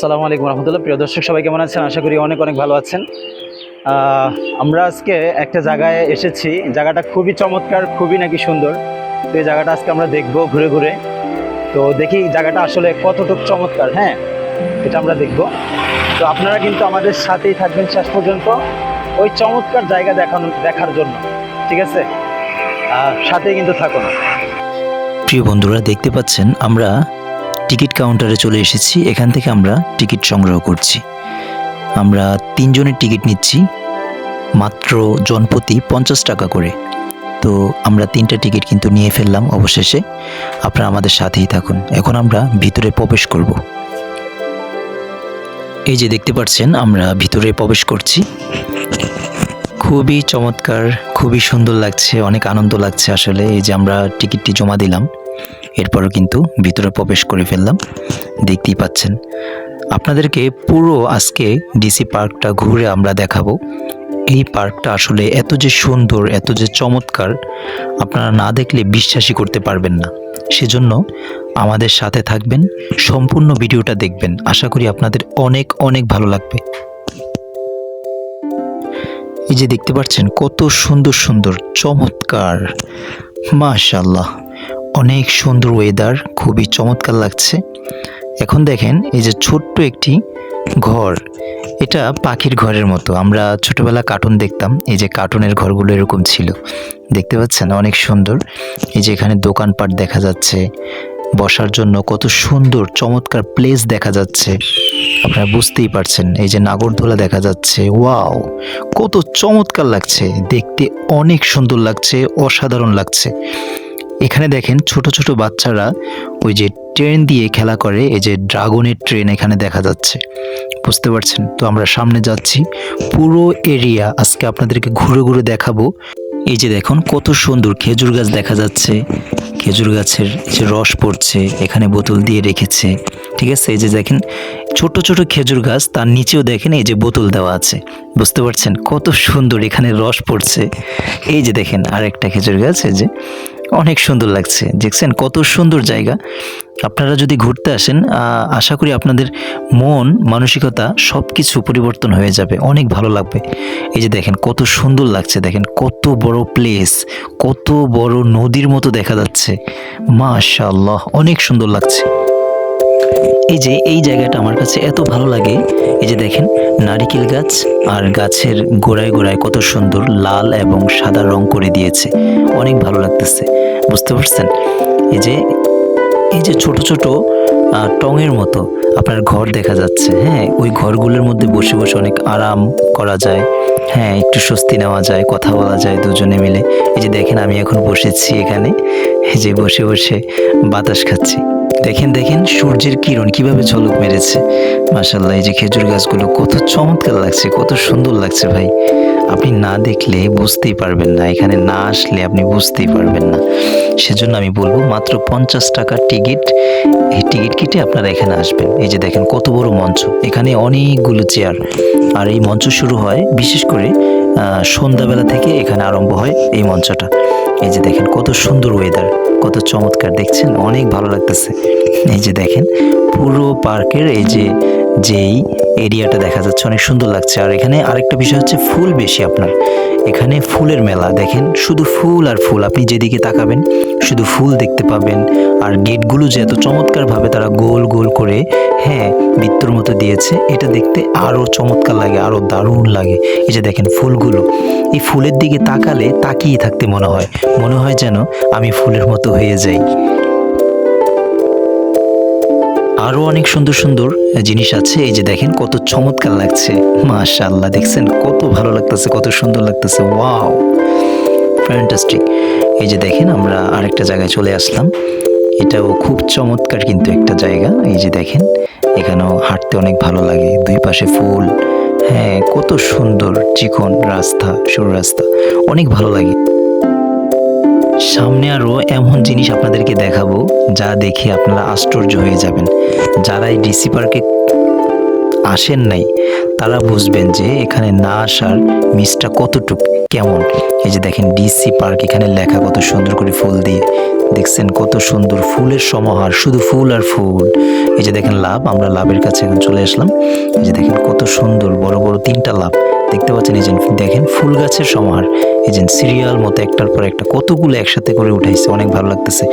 আসসালামু আলাইকুম রহমতুল্লাহ। প্রিয় দর্শক, সবাই কেমন আছেন? আশা করি অনেক অনেক ভালো আছেন। আমরা আজকে একটা জায়গায় এসেছি। জায়গাটা খুবই চমৎকার, খুবই নাকি সুন্দর। তো এই জায়গাটা আজকে আমরা দেখব ঘুরে ঘুরে। তো দেখি জায়গাটা আসলে কতটুকু চমৎকার হ্যাঁ? এটা আমরা দেখব। তো আপনারা কিন্তু আমাদের সাথেই থাকবেন শেষ পর্যন্ত ওই চমৎকার জায়গা দেখানো, দেখার জন্য। ঠিক আছে? সাথেই কিন্তু থাকুন প্রিয় বন্ধুরা, দেখতে পাচ্ছেন, আমরা টিকিট কাউন্টারে চলে এসেছি। এখান থেকে আমরা টিকিট সংগ্রহ করছি। আমরা তিনজনের টিকিট নিচ্ছি, মাত্র জনপ্রতি পঞ্চাশ টাকা করে। তো আমরা তিনটা টিকিট কিন্তু নিয়ে ফেললাম অবশেষে। আপনারা আমাদের সাথেই থাকুন। এখন আমরা ভিতরে প্রবেশ করব। এই যে দেখতে পাচ্ছেন, আমরা ভিতরে প্রবেশ করছি। খুবই চমৎকার, খুবই সুন্দর লাগছে, অনেক আনন্দ লাগছে আসলে। এই যে আমরা টিকিটটি জমা দিলাম। এরপরও কিন্তু ভিতরে প্রবেশ করে ফেললাম। দেখতেই পাচ্ছেন। আপনাদেরকে পুরো আজকে ডিসি পার্কটা ঘুরে আমরা দেখাবো। এই পার্কটা আসলে এত যে সুন্দর, এত যে চমৎকার, আপনারা না দেখলে বিশ্বাসই করতে পারবেন না। সেজন্য আমাদের সাথে থাকবেন, সম্পূর্ণ ভিডিওটা দেখবেন। আশা করি আপনাদের অনেক অনেক ভালো লাগবে। এই যে দেখতে পাচ্ছেন, কত সুন্দর সুন্দর, চমৎকার। মাশাল্লাহ অনেক সুন্দর ওয়েদার খুবই চমৎকার লাগছে। এখন দেখেন, এই যে ছোট্ট একটি ঘর, এটা পাখির ঘরের মতো। আমরা ছোটবেলা কার্টুন দেখতাম, এই যে কার্টুনের ঘরগুলো এরকম ছিল। দেখতে পাচ্ছেন? অনেক সুন্দর। এই যে এখানে দোকানপাট দেখা যাচ্ছে, বসার জন্য কত সুন্দর, চমৎকার প্লেস দেখা যাচ্ছে। আপনারা বুঝতেই পারছেন, এই যে নাগরদোলা দেখা যাচ্ছে। ওয়াও কত চমৎকার লাগছে। দেখতে অনেক সুন্দর লাগছে, অসাধারণ লাগছে। এখানে দেখেন ছোট ছোট বাচ্চারা ওই যে ট্রেন দিয়ে খেলা করে, এই যে ড্রাগনের ট্রেন এখানে দেখা যাচ্ছে। বুঝতে পারছেন? তো আমরা সামনে যাচ্ছি পুরো এরিয়া আজকে আপনাদেরকে ঘুরে ঘুরে দেখাবো। এই যে দেখুন, কত সুন্দর খেজুর গাছ দেখা যাচ্ছে। খেজুর গাছের যে রস পড়ছে, এখানে বোতল দিয়ে রেখেছে। ঠিক আছে? এই যে দেখেন, ছোট ছোট খেজুর গাছ, তার নিচেও দেখেন এই যে বোতল দেওয়া আছে। বুঝতে পারছেন? কত সুন্দর এখানে রস পড়ছে। এই যে দেখেন, আরেকটা খেজুর গাছ, এই যে অনেক সুন্দর লাগছে। দেখছেন, কত সুন্দর জায়গা। আপনারা যদি ঘুরতে আসেন আশা করি আপনাদের মন, মানসিকতা সব কিছু পরিবর্তন হয়ে যাবে। অনেক ভালো লাগবে। এই যে দেখেন, কত সুন্দর লাগছে। দেখেন, কত বড় প্লেস কত বড় নদীর মতো দেখা যাচ্ছে। মাশাআল্লাহ, অনেক সুন্দর লাগছে। এই যে, এই জায়গাটা আমার কাছে এত ভালো লাগে। এই যে দেখেন, নারিকেল গাছ আর গাছের গোড়ায় গোড়ায় কত সুন্দর লাল এবং সাদা রং করে দিয়েছে। অনেক ভালো লাগতেছে। বুঝতে পারছেন? এই যে এই যে ছোট ছোট টঙের মতো আপনার ঘর দেখা যাচ্ছে হ্যাঁ? ওই ঘরগুলোর মধ্যে বসে বসে অনেক আরাম করা যায় হ্যাঁ? একটু স্বস্তি নেওয়া যায়, কথা বলা যায় দুজনে মিলে। এই যে দেখেন, আমি এখন বসেছি এখানে, এই যে বসে বসে বাতাস খাচ্ছি। দেখেন দেখেন, সূর্যের কিরণ কীভাবে ঝলক মেরেছে। মাসাল্লাহ এই যে খেজুর গাছগুলো কত চমৎকার লাগছে, কত সুন্দর লাগছে ভাই। আপনি না দেখলে বুঝতেই পারবেন না। এখানে না আসলে আপনি বুঝতেই পারবেন না। সেজন্য আমি বলব, মাত্র পঞ্চাশ টাকার টিকিট, এই টিকিট কেটে আপনারা এখানে আসবেন। এই যে দেখেন কত বড় মঞ্চ। এখানে অনেকগুলো চেয়ার। আর এই মঞ্চ শুরু হয় বিশেষ করে সন্ধ্যাবেলা থেকে এখানে আরম্ভ হয় এই মঞ্চটা। এই যে দেখেন কত সুন্দর ওয়েদার কত চমৎকার। দেখছেন? অনেক ভালো লাগতেছে। এই যে দেখেন, পুরো পার্কের এই যে, যেই এরিয়াটা দেখা যাচ্ছে, অনেক সুন্দর লাগছে। আর এখানে আরেকটা বিষয় হচ্ছে ফুল বেশি আপনার। এখানে ফুলের মেলা, দেখেন, শুধু ফুল আর ফুল। আপনি যেদিকে তাকাবেন, শুধু ফুল দেখতে পাবেন। আর গেটগুলো যে এত চমৎকারভাবে তারা গোল গোল করে হ্যাঁ বৃত্তর মতো দিয়েছে, এটা দেখতে আরও চমৎকার লাগে, আরও দারুণ লাগে। এই যে দেখেন ফুলগুলো। এই ফুলের দিকে তাকালে তাকিয়ে থাকতে মনে হয়। মনে হয় যেন আমি ফুলের মতো হয়ে যাই। আরও অনেক সুন্দর সুন্দর জিনিস আছে। এই যে দেখেন কত চমৎকার লাগছে। মাশাআল্লাহ, দেখছেন? কত ভালো লাগতেছে, কত সুন্দর লাগতেছে। ওয়াও! ফ্যান্টাস্টিক এই যে দেখেন, আমরা আরেকটা জায়গায় চলে আসলাম। এটাও খুব চমৎকার কিন্তু একটা জায়গা। এই যে দেখেন, এখানেও হাঁটতে অনেক ভালো লাগে। দুই পাশে ফুল। হ্যাঁ কত সুন্দর চিকন রাস্তা, সরু রাস্তা। অনেক ভালো লাগে। সামনে আরও এমন জিনিস আপনাদেরকে দেখাবো যা দেখে আপনারা আশ্চর্য হয়ে যাবেন। যারা এই ডিসি পার্কে আসেন নাই, তারা বুঝবেন যে এখানে না আসার মিসটা কতটুকু, কেমন। এই যে দেখেন, ডিসি পার্ক এখানে লেখা কত সুন্দর করে ফুল দিয়ে, দেখছেন কত সুন্দর ফুলের সমাহার, শুধু ফুল আর ফুল। এই যে দেখেন লাভ, আমরা লাভের কাছে এখন চলে আসলাম। এই যে দেখেন কত সুন্দর, বড় বড় তিনটা লাভ। দেখতে পাচ্ছেন এই যে, দেখেন ফুল গাছের সমাহার। এই যে সিরিয়াল মতো একটার পর একটা কতগুলো একসাথে করে উঠাইছে, অনেক ভালো লাগতেছে।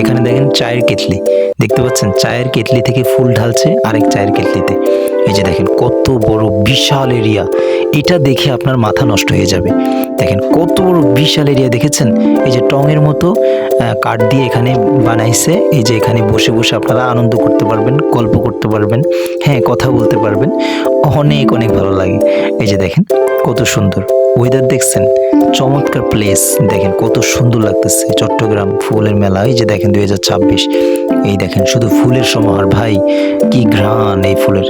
এখানে দেখেন চায়ের কেটলি। দেখতে পাচ্ছেন? চায়ের কেটলি থেকে ফুল ঢালছে আরেক চায়ের কেটলিতে। এই যে দেখেন, কত বড় বিশাল এরিয়া এটা দেখে আপনার মাথা নষ্ট হয়ে যাবে। দেখেন, কত বড় বিশাল এরিয়া দেখেছেন? এই যে টঙের মতো কাঠ দিয়ে এখানে বানাইছে। এই যে এখানে বসে বসে আপনারা আনন্দ করতে পারবেন, গল্প করতে পারবেন হ্যাঁ কথা বলতে পারবেন। অনেক অনেক ভালো লাগে। এই যে দেখেন, কত সুন্দর। ওয়েদার দেখছেন, চমৎকার প্লেস দেখেন কত সুন্দর লাগতেছে। চট্টগ্রাম ফুলের মেলা, এই যে দেখেন দু হাজার ছাব্বিশ। এই দেখেন শুধু ফুলের সমাহার। ভাই, কি ঘ্রাণ এই ফুলের।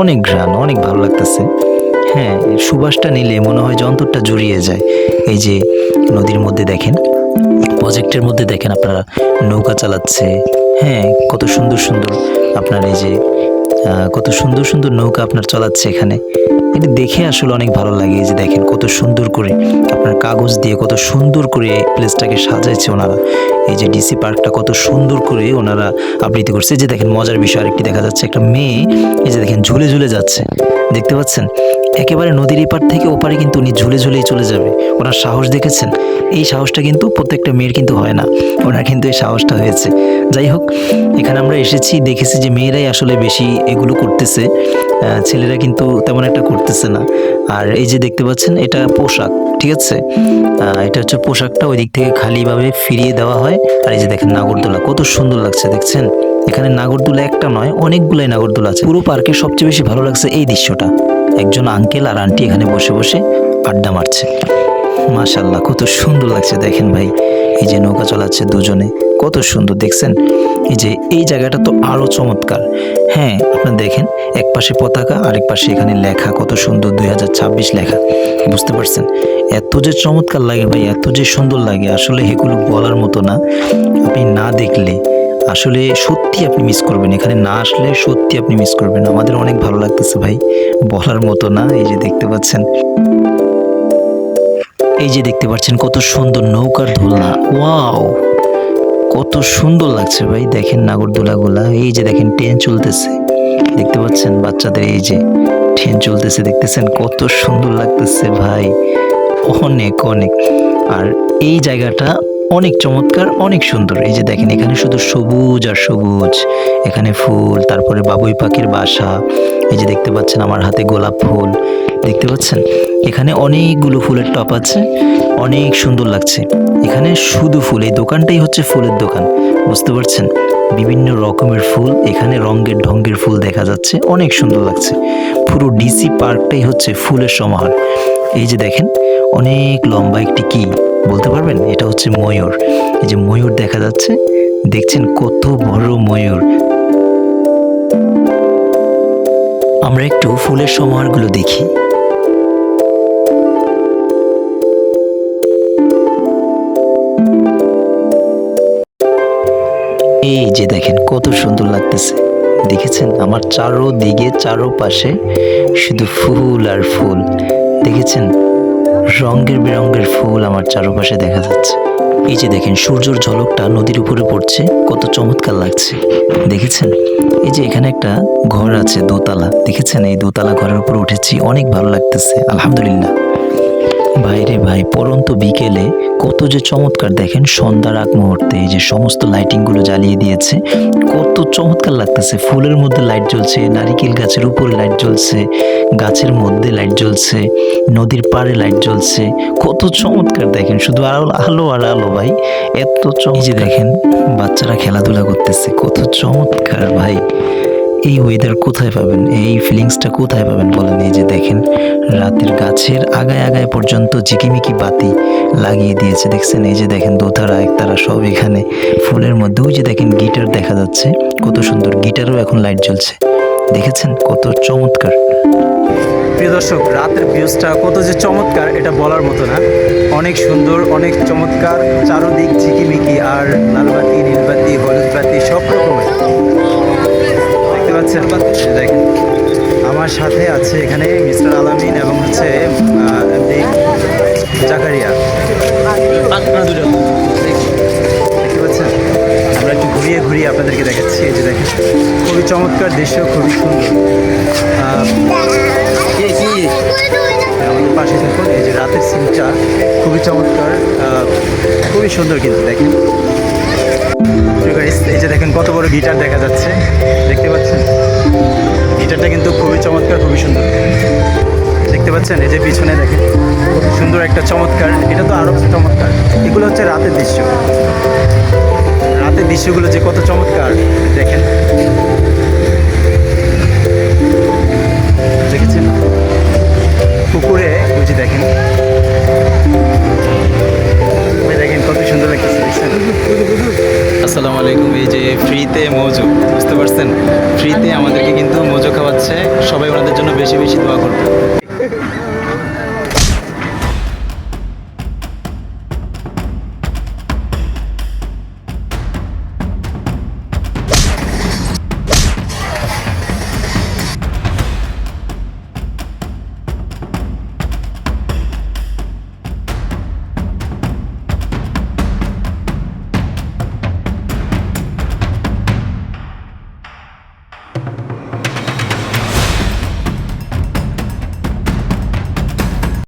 অনেক ঘ্রাণ, অনেক ভালো লাগতেছে। হ্যাঁ সুবাসটা নিলে মনে হয় যে অন্তরটা জুড়িয়ে যায়। এই যে নদীর মধ্যে দেখেন প্রজেক্টের মধ্যে দেখেন আপনারা, নৌকা চালাচ্ছে। হ্যাঁ কত সুন্দর সুন্দর আপনার এই যে কত সুন্দর সুন্দর নৌকা আপনার চালাচ্ছে এখানে। এটা দেখে আসলে অনেক ভালো লাগে এই যে দেখেন কত সুন্দর করে আপনার কাগজ দিয়ে কত সুন্দর করে প্লেসটাকে সাজাইছে ওনারা। এই যে ডিসি পার্কটা কত সুন্দর করে ওনারা আবৃত্তি করছে। যে দেখেন মজার বিষয় আরেকটি দেখা যাচ্ছে, একটা মেয়ে এই যে দেখেন ঝুলে ঝুলে যাচ্ছে। দেখতে পাচ্ছেন? একেবারে নদীর এপার থেকে ওপারে কিন্তু উনি ঝুলে ঝুলেই চলে যাবে। ওনার সাহস দেখেছেন? এই সাহসটা কিন্তু প্রত্যেকটা মেয়ের কিন্তু হয় না। ওনার কিন্তু এই সাহসটা হয়েছে। যাই হোক, এখানে আমরা এসেছি, দেখেছি যে মেয়েরাই আসলে বেশি এগুলো করতেছে। ছেলেরা কিন্তু তেমন একটা করতেছে না। আর এই যে দেখতে পাচ্ছেন, এটা পোশাক, ঠিক আছে? এটা হচ্ছে পোশাকটা, ওই দিক থেকে খালিভাবে ফিরিয়ে দেওয়া হয়। আর এই যে দেখেন নাগরদোলা, কত সুন্দর লাগছে, দেখছেন? এখানে নাগরদোলা একটা নয়, অনেকগুলাই নাগরদোলা আছে। পুরো পার্কে সবচেয়ে বেশি ভালো লাগছে এই দৃশ্যটা। একজন আঙ্কেল আর আন্টি এখানে বসে বসে আড্ডা মারছে। মাশাল্লাহ কত সুন্দর লাগছে দেখেন ভাই। এই যে নৌকা চলাচ্ছে দুজনে, কত সুন্দর। দেখছেন? এই যে এই জায়গাটা তো আরও চমৎকার। হ্যাঁ আপনারা দেখেন, এক পাশে পতাকা, আরেক পাশে এখানে লেখা, কত সুন্দর, দুই হাজার ছাব্বিশ লেখা। বুঝতে পারছেন? এত যে চমৎকার লাগে ভাই, এত যে সুন্দর লাগে, আসলে এগুলো বলার মতো না। আপনি না দেখলে আসলে সত্যি আপনি মিস করবেন। এখানে না আসলে সত্যি আপনি মিস করবেন। আমাদের অনেক ভালো লাগতেছে ভাই। বলার মতো না, এই যে দেখতে পাচ্ছেন। এই যে দেখতে পাচ্ছেন কত সুন্দর নৌকার দোলনা ওয়াও! কত সুন্দর লাগছে ভাই। দেখেন নাগরদোলাগুলা এই যে দেখেন ট্রেন চলতেছে। দেখতে পাচ্ছেন বাচ্চাদের এই যে ট্রেন চলতেছে। দেখতেছেন কত সুন্দর লাগতেছে ভাই। অনেক অনেক। আর এই জায়গাটা অনেক চমৎকার, অনেক সুন্দর। এই যে দেখেন, এখানে শুধু সবুজ আর সবুজ। এখানে ফুল, তারপরে বাবুই পাখির বাসা। এই যে দেখতে পাচ্ছেন, আমার হাতে গোলাপ ফুল। দেখতে পাচ্ছেন? এখানে অনেকগুলো ফুলের টপ আছে। অনেক সুন্দর লাগছে। এখানে শুধু ফুল, এই দোকানটাই হচ্ছে ফুলের দোকান। বুঝতে পারছেন? বিভিন্ন রকমের ফুল, এখানে রঙের ঢঙ্গের ফুল দেখা যাচ্ছে। অনেক সুন্দর লাগছে। পুরো ডিসি পার্কটাই হচ্ছে ফুলের সমাহার। এই যে দেখেন, অনেক লম্বা একটি কি। বলতে পারবেন? এটা হচ্ছে ময়ূর। এই যে ময়ূর দেখা যাচ্ছে, দেখছেন কত বড় ময়ূর। আমরা একটু ফুলের সমাহারগুলো দেখি। এই যে দেখেন, কত সুন্দর লাগতেছে। দেখেছেন? আমার চারো দিকে চারো পাশে শুধু ফুল আর ফুল। দেখেছেন? রঙের বেরঙ্গের ফুল আমার চারপাশে দেখা যাচ্ছে। এই যে দেখেন, সূর্যর ঝলকটা নদীর উপরে পড়ছে, কত চমৎকার লাগছে। দেখেছেন? এই যে এখানে একটা ঘর আছে, দোতলা। দেখেছেন? এই দোতলা ঘরের উপরে উঠেছি, অনেক ভালো লাগতেছে, আলহামদুলিল্লাহ। ভাইরে ভাই, পরন্ত বিকেলে কত যে চমৎকার দেখেন সন্ধ্যার আগ মুহূর্তে এই যে সমস্ত লাইটিংগুলো জ্বালিয়ে দিয়েছে, কত চমৎকার লাগতেছে। ফুলের মধ্যে লাইট জ্বলছে, নারিকেল গাছের উপরে লাইট জ্বলছে, গাছের মধ্যে লাইট জ্বলছে, নদীর পাড়ে লাইট জ্বলছে, কত চমৎকার দেখেন। শুধু আলো আলো আর আলো ভাই, এত চম এই যে দেখেন, বাচ্চারা খেলাধুলা করতেছে, কত চমৎকার ভাই। এই ওয়েদার কোথায় পাবেন? এই ফিলিংসটা কোথায় পাবেন বলেন? এই যে দেখেন, রাতের গাছের আগায় আগায় পর্যন্ত ঝিকিমিকি বাতি লাগিয়ে দিয়েছে। দেখছেন? এই যে দেখেন, দোতারা একতারা সব এখানে ফুলের মধ্যে, ওই যে দেখেন, গিটার দেখা যাচ্ছে। কত সুন্দর গিটারও এখন লাইট জ্বলছে। দেখেছেন? কত চমৎকার। প্রিয় দর্শক, রাতের ভিউজটা কত যে চমৎকার, এটা বলার মতো না। অনেক সুন্দর, অনেক চমৎকার, চারোদিক ঝিকিমিকি আর লালবাতি, নীলবাতি হলুদ বাতি সব রকমের। এই দেখেন, আমার সাথে আছে এখানে মিস্টার আলামিন এবং হচ্ছে জাকারিয়া। দেখতে পাচ্ছেন? আমরা একটু ঘুরিয়ে ঘুরিয়ে আপনাদেরকে দেখাচ্ছি, এই যে দেখেন, খুবই চমৎকার দৃশ্য, খুবই সুন্দর। আমাদের পাশে থাকুন, এই যে রাতের সিনটা, খুবই চমৎকার খুবই সুন্দর কিন্তু দেখেন। এই যে দেখেন কত বড় গিটার দেখা যাচ্ছে। দেখতে পাচ্ছেন? গিটারটা কিন্তু খুবই চমৎকার, খুবই সুন্দর। দেখতে পাচ্ছেন? এই যে পিছনে দেখেন সুন্দর একটা চমৎকার। এটা তো আরও চমৎকার। এগুলো হচ্ছে রাতের দৃশ্য। রাতের দৃশ্যগুলো যে কত চমৎকার। দেখেন। দেখেছেন? পুকুরে যে দেখেন। ফ্রিতে মজু, বুঝতে পারছেন? ফ্রিতে আমাদেরকে কিন্তু মজু খাওয়াচ্ছে, সবাই ওনাদের জন্য বেশি বেশি দোয়া করবে।